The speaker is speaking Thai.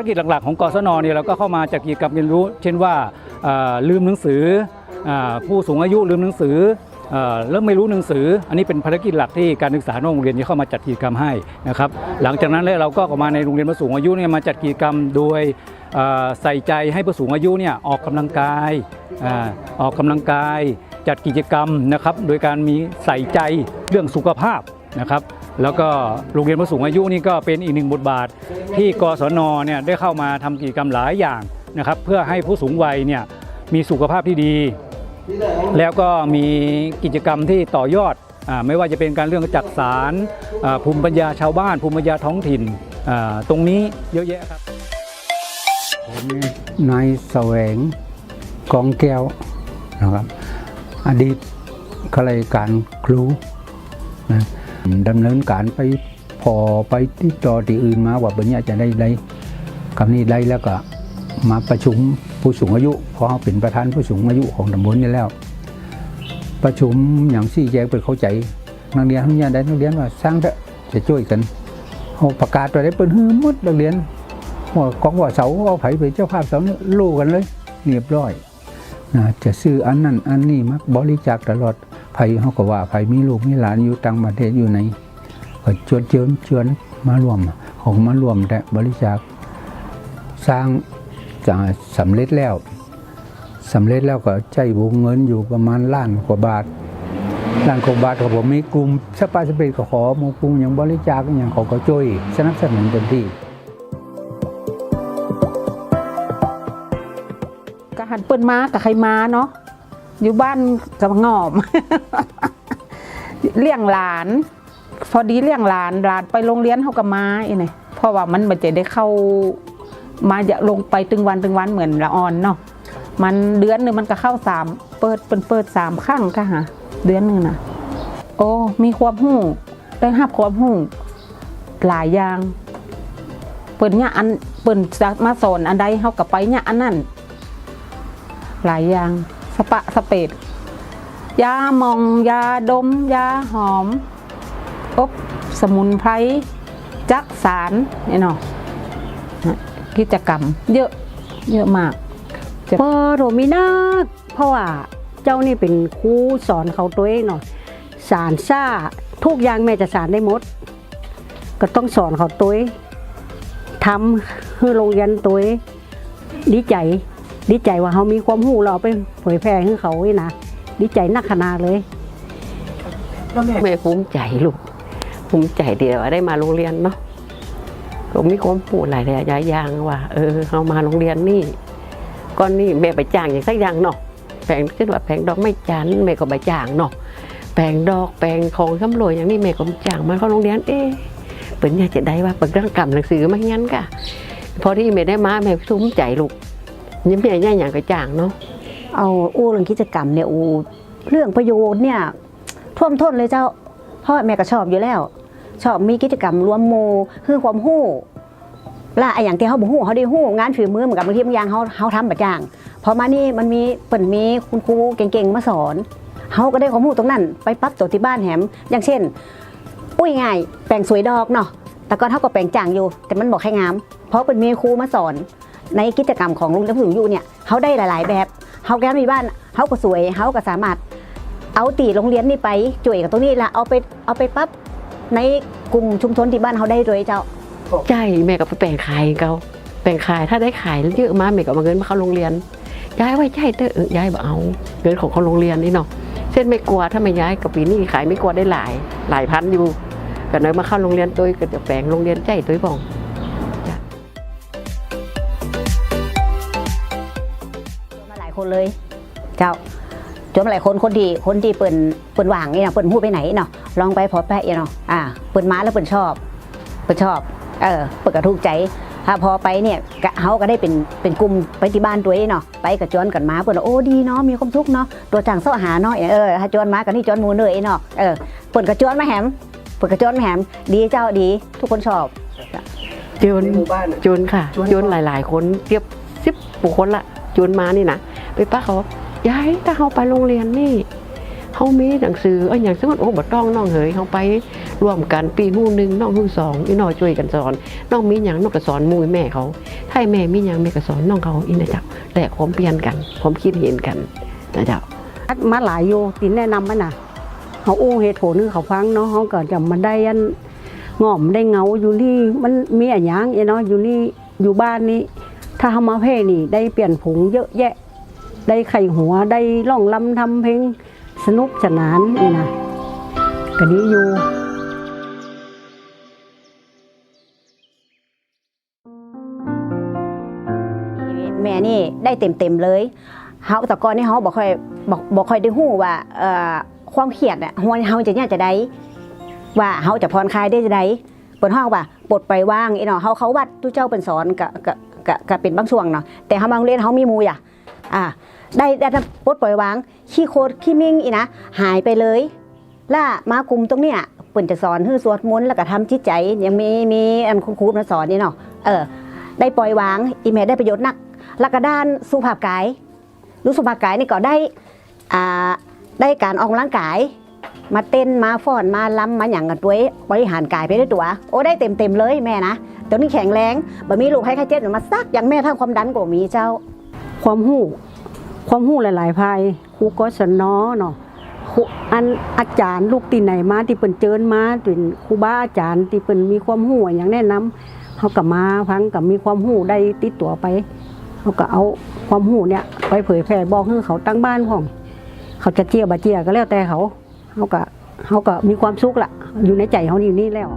ารกิจหลักๆ ของกศนเนี่ยเราก็เข้ามาจากกิจกรรมเรียนรู้ เช่นว่าลืมหนังสืออผู้สูงอายุลืมหนังสือเริ่มไม่รู้หนังสือ อันนี้เป็นภารกิจหลักที่การศึกษานอกโรงเรียนที่เข้ามาจัดกิจกรรมให้นะครับหลังจากนั้นแล้วเราก็ออกมาในโรงเรียนผู้สูงอายุเนี่ยมาจัดกิจกรรมโดยใส่ใจให้ผู้สูงอายุเนี่ยออกกำลังกายอออกกำลังกาย จัดกิจกรรมนะครับโดยการมีใส่ใจเรื่องสุขภาพนะครับ แล้วก็โรงเรียนผู้สูงอายุนี่ก็เป็นอีกหนึ่งบทบาท ที่กศนเนี่ยได้เข้ามาทำกิจกรรมหลายอย่างนะครับ เพื่อให้ผู้สูงวัยเนี่ยมีสุขภาพที่ดี แล้วก็มีกิจกรรมที่ต่อยอดอไม่ว่าจะเป็นการเรื่องจักสารภูมิปัญญาชาวบ้าน ภูมิปัญญาท้องถิ่นตรงนี้เยอะแยะครับผมนี่นายแสวงกองแก้วนะครับอดีตข้าราชการครูนะ ดำเนินการไปพอไปที่ต่อที่อื่นมาว่าแบบนี้จะได้ได้คำนี้ได้แล้วก็มาประชุมผู้สูงอายุเพราะเป็นประธานผู้สูงอายุของตำบลนี่แล้ว ประชุมอย่างสี่แยกไปเข้าใจนักเรียนทั้งนี้ได้นักเรียนว่าสร้างเถอะจะช่วยกันเขาประกาศไปได้เปิดหื้อมดนักเรียนว่ากองว่าเสาเอาไผเป็นเจ้าภาพเสาเนี่ยรู้กันเลยเรียบร้อยนะจะซื้ออันนั้นอันนี้มักบริจาคตลอด ไผเขาก็ว่าไผมีลูกมีหลานอยู่ต่างประเทศอยู่ไหนก็ชวนเชิญชวนมารวมของมารวมแต่บริจาคสร้างจะสำเร็จแล้วสำเร็จแล้วก็ใจวงเงินอยู่ประมาณล้านกว่าบาทล้านกว่าบาทก็ผมมีกลุ่มสปาสเปนก็ขอมกลุ่มอย่างบริจาคอย่างเขาก็ช่วยสนับสนุนเต็มที่ก็หันเปิ้นมากับใครมาเนาะ อยู่บ้านกับงอม เลี้ยงหลาน พอดีเลี้ยงหลานหลานไปโรงเรียนเขาก็มาอีนี่เพราะว่ามันมันจะได้เข้ามาจะลงไปตึงวันตึงวันเหมือนละออนเนาะมันเดือนหนึ่งมันก็เข้าสามเปิดเป็นเปิดสามครั้งค่ะเดือนหนึ่งนะโอ้มีความหู้ได้หับความหู้หลายอย่าง เปิดเนี่ยอันเปิดจะมาสอนอันใดเขากับไปเนี่ยอันนั้นหลายอย่าง ปะสเปดยามองยาดม ยาหอม อบสมุนไพรจักสารเนี่ยเนาะกิจกรรม เยอะเยอะมากพอโรมินาเพราะว่าเจ้านี่เป็นครูสอนเขาตัวเองเนาะสารซ่าทุกอย่างแม่จะสารได้หมด ก็ต้องสอนเขาตัวเองทำให้โรงเรียนตัวเองดีใจ ดีใจว่าเขามีความรู้เราเอาไปเผยแพร่ให้เขานี่นะดีใจนักขนาดเลยแม่ภูมิใจลูกภูมิใจเดียวว่าได้มาโรงเรียนเนาะผมมีความพูดหลายหลายอย่างว่า เออเรามาโรงเรียนนี่ก้อนนี่แม่ไปจ้างอย่างสักอย่างเนาะแปลงขึ้นว่าแปลงดอกไม่จันทร์แม่ก็ไปจ้างเนาะแปลงดอกแปลงของสำรวยอย่างนี้แม่ก็จ้างมาเข้าโรงเรียนเอ๊ะเปิดอยากจะได้ว่าเปิดเรื่องกรรมหนังสือไม่งั้นกะพอที่แม่ได้มาแม่ภูมิใจลูก ยิ้มแม่ย่าอย่างก็จ้างเนาะเอาอู้เรื่องกิจกรรมเนี่ยอู้เรื่องประโยชน์เนี่ย ท่วมท้นเลยเจ้าพราะแม่ก็ชอบอยู่แล้ว ชอบมีกิจกรรมรวมโมคือความหู้และไอ้อย่างที่เขาบอกหู้เขาได้หู้งานฝีมือเหมือนกับบางทีบางอย่างเขาเขาทำแบบอย่างพอมานี่มันมีเปิ่นมีคุณครูเก่งๆมาสอนเขาก็ได้ความรู้ตรงนั้น ไปปรับตัวที่บ้านแหม อย่างเช่นอุ้ยง่ายแปลงสวยดอกเนาะแต่ก็เท่ากับแปลงจ่างอยู่ แต่มันบอกแค่งาม เพราะเป็นมีครูมาสอน ในกิจกรรมของโรงเรียนผู้สูงอายุเนี่ยเขาได้หลาย ๆ แบบเขาแก้มีบ้านเขาก็สวยเขาก็สามารถเอาตีโรงเรียนนี่ไปจ่วยกับตรงนี้ละเอาไปเอาไปปั๊บในกลุ่มชุมชนที่บ้านเขาได้เลยเจ้าใช่แม่ก็ไปแปลงขายเขาแปลงขายถ้าได้ขายเยอะมากแม่ก็เอามาเงินมาเข้าโรงเรียน ย้ายไว้ใช่เตอย้ายบ่เอาเงินของเขาโรงเรียนนี่เนาะเส้นไม่กลัวถ้าไม่ย้ายกับปีนี้ขายไม่กลัวได้หลายหลายพันอยู่ก็เนยมาเข้าโรงเรียนตัวก็จะแปลงโรงเรียนใจตัวบ่อง คนเลย เจ้าจนมหลายคนคนที่คนที่เปิ่นเปิ่นว่างนี่เนาะเปิ่นพูไปไหนเนาะลองไปพอแปะเนาะอ่าเปิ่นมาแล้วเปิ่นชอบ เปิ่นชอบเออเปิ่นก็ถูกใจถ้าพอไปเนี่ยก็เขาก็ได้เป็นเป็นกลุ่มไปที่บ้านตัวเองเนาะไปกับจวนกันมาเปิ่นโอ้ดีเนาะมีความสุขเนาะตัวจางเสาะหาเนาะเออถ้าจวนมากันนี่จวนมูเนยเนาะเออเปิ่นกับจวนมาแหมเปิ่นกับจวนมาแหมดีเจ้าดี ทุกคนชอบจนจนค่ะจนหลาย ๆ คนเทียบสิบบุคคลละจนมานี่นะ ไปป้าเขาบอกย้ายถ้าเขาไปโรงเรียนนี่เขามีหนังสือเอออย่างสมมติโอ้บต้องน้องเหยเขาไปร่วมกันปีหูหนึ่งน้องหูสองอีน้องช่วยกันสอนน้องมีหยังน้องก็สอนมูแม่เขาถ้าแม่มีหยังแม่ก็สอนน้องเขาอีนะเจ้าแต่ความเปลี่ยนกันความคิดเห็นกันนะเจ้ามาหลายโยตินแนะนำมันน่ะเขาอู้เหตุผลให้เขาฟังเนาะเขาก็จะมาได้ยันง่อมได้เงาอยู่นี่มันมีอะไรอย่างเงี้ยเนาะอยู่นี่อยู่บ้านนี้ ถ้าเขามาเพ่นี่ได้เปลี่ยนผงเยอะแยะ ได้ไข่หัวได้ร้องลำทำเพลงสนุกสนานนี่นะก็ดีอยู่แม่นี่ได้เต็มเต็มเลยเฮาแต่ก่อนนี่เฮาบ่ค่อยบ่บ่ค่อยได้ฮู้ว่าเอ่อความเครียดอะเฮาเฮาจะเนี่ยจะได้ว่าเฮาจะผ่อนคลายได้จะได้เปิดห้องว่าปลดไปล่างอีเนาะเฮาเขาวัดทุเจ้าเป็นสอนกะกะกะกะเป็นบางช่วงเนาะแต่เฮามาโรงเรียนเฮามีหมู่อะอ่า ได้ได้ปลดปล่อยวาง ขี้โคตรขี้มิ่งอีนะหายไปเลย ล่ามากลุ่มตรงเนี้ยเปิ่นจะสอนให้สวดมนต์แล้วก็ทำจิตใจยังมีมีอันคุณครูมาสอนนี่เนาะเออ ได้ปล่อยวางอีแม่ได้ประโยชน์นักแล้วก็ด้านสุขภาพกายรู้สุขภาพกายนี่ก็ได้อ่าได้การออกกำลังกาย มาเต้นมาฟ้อนมาล้ำมาอย่างกันด้วยบริหารกายไปด้วยตัว โอ้ได้เต็มเต็มเลยแม่นะตัวนี้แข็งแรงบ่มีลูกให้ใครเจ็บมาซักอย่างแม่ทั้งความดันก็มีเจ้า ความหู้ ความหู้หลายๆภายครูก็สนอเนาะอันอาจารย์ลูกตีไหนมาที่เปิ่นเจิญมาเป็นครูบาอาจารย์ที่เปิ่นมีความหู้อย่างแนะนำเขาก็มาพังกับมีความหู้ได้ติดตัวไปเขาก็เอาความหู้เนี่ยไปเผยแผ่บอกให้เขาตั้งบ้านพ่อมเขาจะเจียบาเจียก็แล้วแต่เขาเขาก็เขาก็มีความสุขละอยู่ในใจเขาอยู่นี่แล้ว